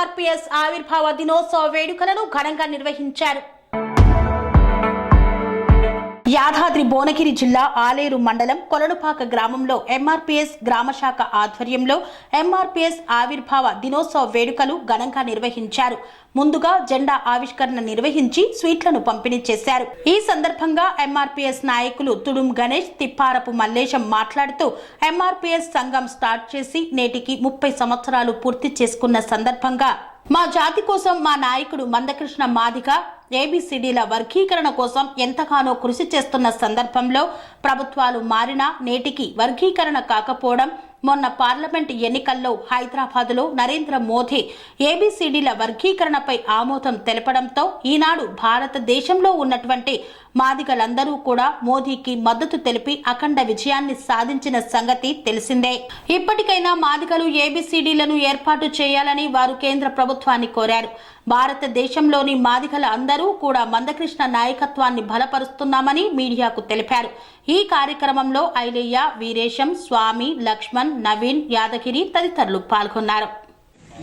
గ్రామంలో ఆవిర్భావ దినోత్సవ వేడుకలను ఘనంగా నిర్వహించారు. యాదాద్రి భువనగిరి జిల్లా ఆలేరు మండలం కొలనుపాక గ్రామంలో ఎంఆర్పీఎస్ గ్రామశాఖ ఆధ్వర్యంలో ఎంఆర్పీఎస్ ఆవిర్భావ దినోత్సవ వేడుకలు ఘనంగా నిర్వహించారు. ముందుగా జెండా ఆవిష్కరణ నిర్వహించి స్వీట్లను పంపిణీ చేశారు. ఈ సందర్భంగా ఎంఆర్పీఎస్ నాయకులు తుడుం గణేష్ తిప్పారపు మల్లేశం మాట్లాడుతూ ఎంఆర్పీఎస్ సంఘం స్టార్ట్ చేసి నేటికి ముప్పై సంవత్సరాలు పూర్తి చేసుకున్న సందర్భంగా మా జాతి కోసం మా నాయకుడు మందకృష్ణ మాదిక ఏబిసిడీల వర్గీకరణ కోసం ఎంతగానో కృషి చేస్తున్న సందర్భంలో ప్రభుత్వాలు మారినా నేటికి వర్గీకరణ కాకపోవడం మొన్న పార్లమెంట్ ఎన్నికల్లో హైదరాబాద్లో నరేంద్ర మోదీ ఏబిసిడీల వర్గీకరణపై ఆమోదం తెలపడంతో ఈనాడు భారతదేశంలో ఉన్నటువంటి మాదిగలందరూ కూడా మోదీకి మద్దతు తెలిపి అఖండ విజయాన్ని సాధించిన సంగతి తెలిసిందే. ఇప్పటికైనా మాదిగలు ఏబిసిడీలను ఏర్పాటు చేయాలని వారు కేంద్ర ప్రభుత్వాన్ని కోరారు. భారతదేశంలోని మాదిగల అందరూ కూడా మందకృష్ణ నాయకత్వాన్ని బలపరుస్తున్నామని మీడియాకు తెలిపారు. ఈ కార్యక్రమంలో ఐలయ్య వీరేశం స్వామి లక్ష్మణ్ నవీన్ యాదగిరి తదితరులు పాల్గొన్నారు.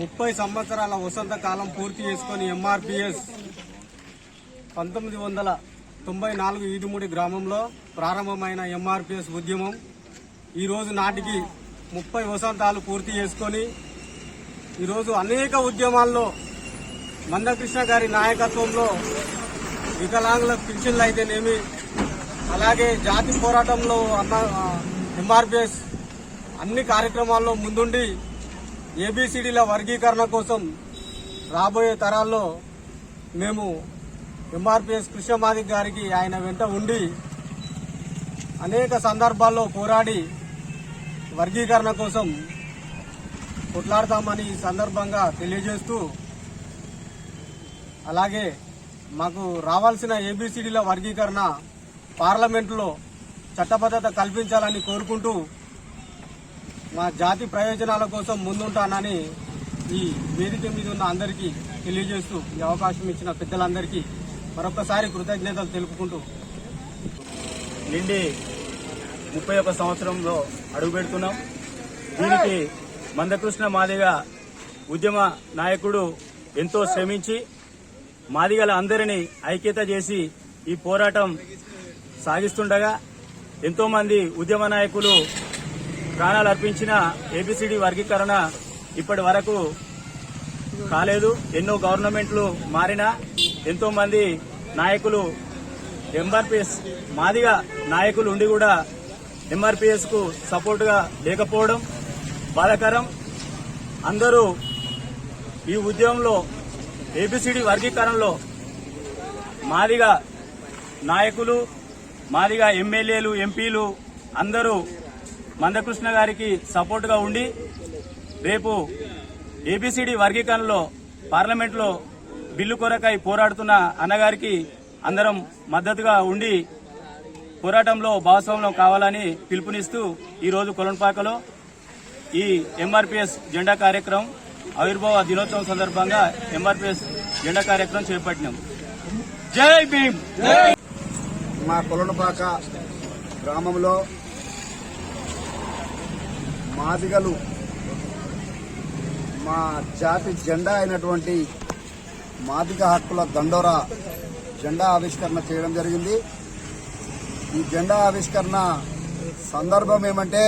ముప్పై సంవత్సరాల వసంత కాలం పూర్తి చేసుకొని ఎంఆర్పిఎస్ పంతొమ్మిది వందల తొంభై నాలుగు ఈదుమూడి గ్రామంలో ప్రారంభమైన ఎంఆర్పిఎస్ ఉద్యమం ఈరోజు నాటికి ముప్పై వసంతాలు పూర్తి చేసుకొని ఈరోజు అనేక ఉద్యమాల్లో మందకృష్ణ గారి నాయకత్వంలో వికలాంగుల పింఛన్లు అయితేనేమి అలాగే జాతి పోరాటంలో అన్న ఎంఆర్పిఎస్ అన్ని కార్యక్రమాల్లో ముందుండి ఏబిసిడీల వర్గీకరణ కోసం రాబోయే తరాల్లో మేము ఎంఆర్పిఎస్ కృష్ణమాదిక్ గారికి ఆయన వెంట ఉండి అనేక సందర్భాల్లో పోరాడి వర్గీకరణ కోసం కొట్లాడతామని ఈ సందర్భంగా తెలియజేస్తూ అలాగే మాకు రావాల్సిన ఏబిసిడీల వర్గీకరణ పార్లమెంటులో చట్టబద్ధత కల్పించాలని కోరుకుంటూ మా జాతి ప్రయోజనాల కోసం ముందుంటానని ఈ వేదిక మీద ఉన్న అందరికీ తెలియజేస్తూ ఈ అవకాశం ఇచ్చిన పెద్దలందరికీ మరొకసారి కృతజ్ఞతలు తెలుపుకుంటూ నిండి ముప్పై ఒక సంవత్సరంలో అడుగుపెడుతున్నాం దీనికి మందకృష్ణ మాదిగ ఉద్యమ నాయకుడు ఎంతో శ్రమించి మాదిగల అందరినీ ఐక్యత చేసి ఈ పోరాటం సాగిస్తుండగా ఎంతో మంది ఉద్యమ నాయకులు ప్రాణాలు అర్పించిన ఏబిసిడి వర్గీకరణ ఇప్పటి వరకు కాలేదు. ఎన్నో గవర్నమెంట్లు మారినా ఎంతో మంది నాయకులు ఎంఆర్పిఎస్ మాదిగా నాయకులు ఉండి కూడా ఎంఆర్పిఎస్కు సపోర్ట్గా లేకపోవడం బాధాకరం. అందరూ ఈ ఉద్యమంలో ఏబిసిడి వర్గీకరణలో మాదిగా నాయకులు మాదిగా ఎమ్మెల్యేలు ఎంపీలు అందరూ మందకృష్ణ గారికి సపోర్టుగా ఉండి రేపు ఏబిసిడి వర్గీకరణలో పార్లమెంట్లో బిల్లు కొరకై పోరాడుతున్న అన్నగారికి అందరం మద్దతుగా ఉండి పోరాటంలో భాగస్వామ్యం కావాలని పిలుపునిస్తూ ఈరోజు కొలంపాకలో ఈ ఎంఆర్పిఎస్ జెండా కార్యక్రమం ఆవిర్భావ దినోత్సవం సందర్భంగా ఎంఆర్పిఎస్ జెండా కార్యక్రమం చేపట్టినాం. జై భీమ్! మా కొలనుపాక గ్రామంలో మాదిగలు మా జాతి జెండా అయినటువంటి మాదిగ హక్కుల దండోరా జెండా ఆవిష్కరణ చేయడం జరిగింది. ఈ జెండా ఆవిష్కరణ సందర్భం ఏమంటే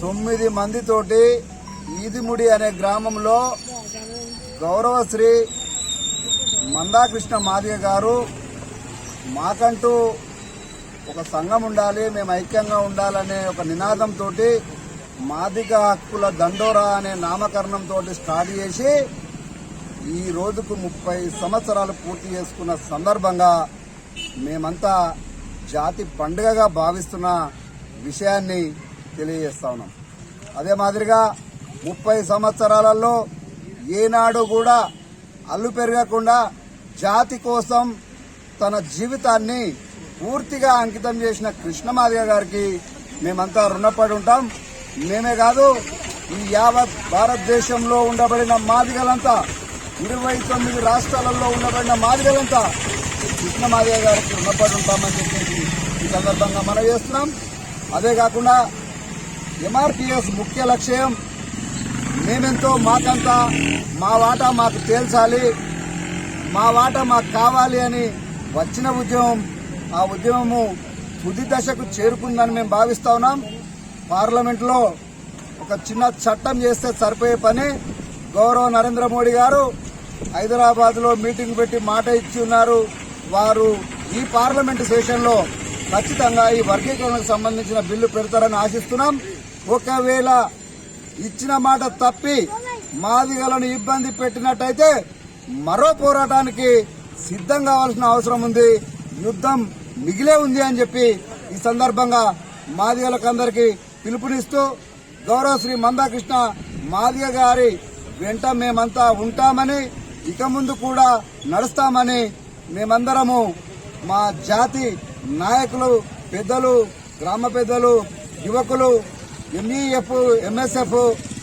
తొమ్మిది మందితోటి ఈదిముడి అనే గ్రామంలో గౌరవశ్రీ మందాకృష్ణ మాదిగ గారు మాకంటూ ఒక సంఘం ఉండాలి మేము ఐక్యంగా ఉండాలనే ఒక నినాదంతో మాదిక హక్కుల దండోరా అనే నామకరణంతో స్టార్ట్ చేసి ఈ రోజుకు ముప్పై సంవత్సరాలు పూర్తి చేసుకున్న సందర్భంగా మేమంతా జాతి పండుగగా భావిస్తున్న విషయాన్ని తెలియజేస్తా ఉన్నాం. అదే మాదిరిగా ముప్పై సంవత్సరాలలో ఏనాడు కూడా అల్లు పెరగకుండా జాతి కోసం తన జీవితాన్ని పూర్తిగా అంకితం చేసిన కృష్ణమాదిగ గారికి మేమంతా రుణపడి ఉంటాం. మేమే కాదు ఈ యావత్ భారతదేశంలో ఉండబడిన మాదిగలంతా ఇరవై తొమ్మిది రాష్ట్రాలలో ఉండబడిన మాదిగలంతా కృష్ణమాదిగ గారికి రుణపడి ఉంటామని చెప్పేసి ఈ సందర్భంగా మనం చేస్తున్నాం. అదే కాకుండా ఎంఆర్పిఎస్ ముఖ్య లక్ష్యం మేమెంతో మాకంతా మా వాటా మాకు తేల్చాలి మా వాటా మాకు కావాలి అని వచ్చిన ఉద్యమం ఆ ఉద్యమము తుది దశకు చేరుకుందని మేము భావిస్తా ఉన్నాం. పార్లమెంట్లో ఒక చిన్న చట్టం చేస్తే సరిపోయే పని గౌరవ నరేంద్ర మోడీ గారు హైదరాబాద్లో మీటింగ్ పెట్టి మాట ఇచ్చి ఉన్నారు. వారు ఈ పార్లమెంట్ సెషన్లో ఖచ్చితంగా ఈ వర్గీకరణకు సంబంధించిన బిల్లు పెడతారని ఆశిస్తున్నాం. ఒకవేళ ఇచ్చిన మాట తప్పి మాదిగలను ఇబ్బంది పెట్టినట్టయితే మరో పోరాటానికి సిద్ధం కావాల్సిన అవసరం ఉంది. యుద్ధం మిగిలే ఉంది అని చెప్పి ఈ సందర్భంగా మాదిగలకందరికీ పిలుపునిస్తూ గౌరవ శ్రీ మందాకృష్ణ మాదిగ గారి వెంట మేమంతా ఉంటామని ఇక ముందు కూడా నడుస్తామని మేమందరము మా జాతి నాయకులు పెద్దలు గ్రామ పెద్దలు యువకులు ఎంఈఎఫ్ ఎంఎస్ఎఫ్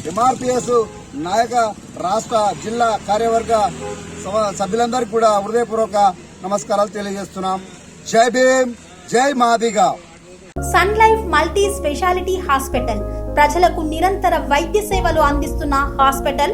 ఎంఆర్పిఎస్ నాయక రాష్ట్ర జిల్లా కార్యవర్గ సభ- సభ్యులందరికీ కూడా హృదయపూర్వక నమస్కారాలు తెలియజేస్తున్నాం. జై భీమ్ జై Madiga. Sun Life multi speciality hospital ప్రజలకు నిరంతర వైద్య సేవలు అందిస్తున్న హాస్పిటల్